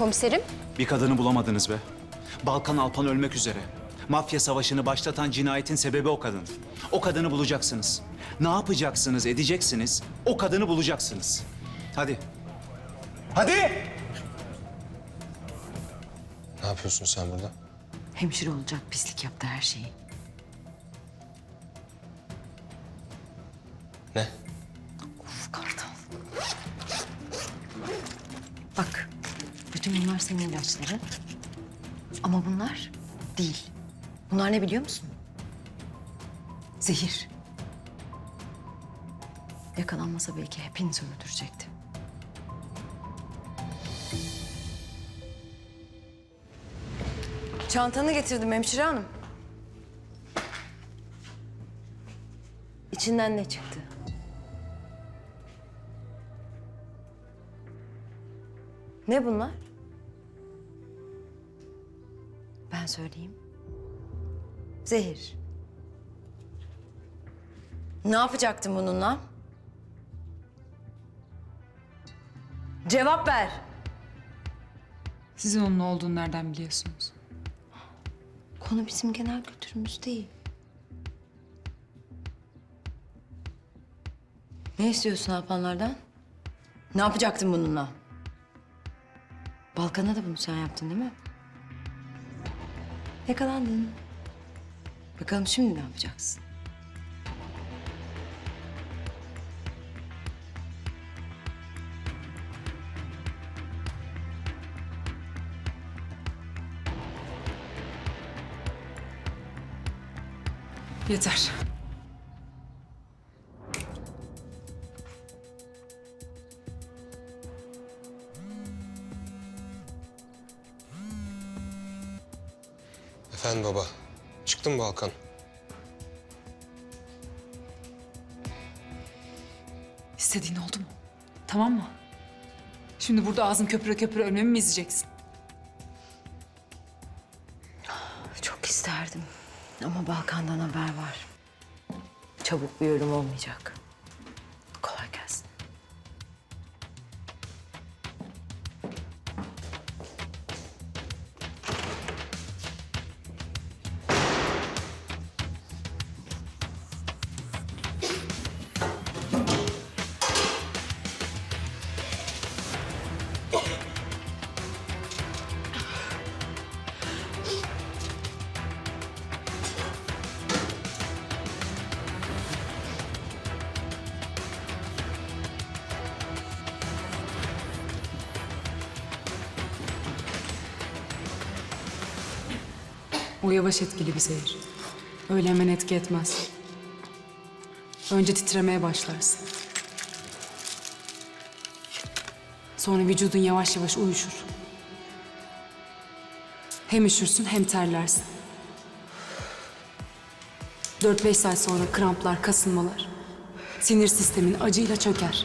Komiserim, Bir kadını bulamadınız be. Balkan Alpan ölmek üzere. Mafya savaşını başlatan cinayetin sebebi o kadın. O kadını bulacaksınız. Ne yapacaksınız, edeceksiniz? O kadını bulacaksınız. Hadi. Hadi! Ne yapıyorsun sen burada? Hemşire olacak pislik yaptı her şeyi. Ne? Bütün bunlar senin ilaçların. Ama bunlar değil. Bunlar ne biliyor musun? Zehir. Yakalanmasa belki hepinizi öldürecekti. Çantanı getirdim hemşire hanım. İçinden ne çıktı? Ne bunlar? Söyleyeyim. Zehir. Ne yapacaktın bununla? Cevap ver. Sizin onun olduğunu nereden biliyorsunuz? Konu bizim genel kültürümüz değil. Ne istiyorsun Alpanlardan? Ne yapacaktın bununla? Balkan'a da bunu sen yaptın değil mi? Yakalandın. Bakalım şimdi ne yapacaksın? Yeter. Efendim baba. Çıktın mı Balkan? İstediğin oldu mu? Tamam mı? Şimdi burada ağzın köpüre köpüre ölmemi mi izleyeceksin? Çok isterdim. Ama Balkan'dan haber var. Çabuk bir ölüm olmayacak. O yavaş etkili bir zehir. Öyle hemen etki etmez. Önce titremeye başlarsın. Sonra vücudun yavaş yavaş uyuşur. Hem üşürsün hem terlersin. 4-5 saat sonra kramplar, kasılmalar. Sinir sistemin acıyla çöker.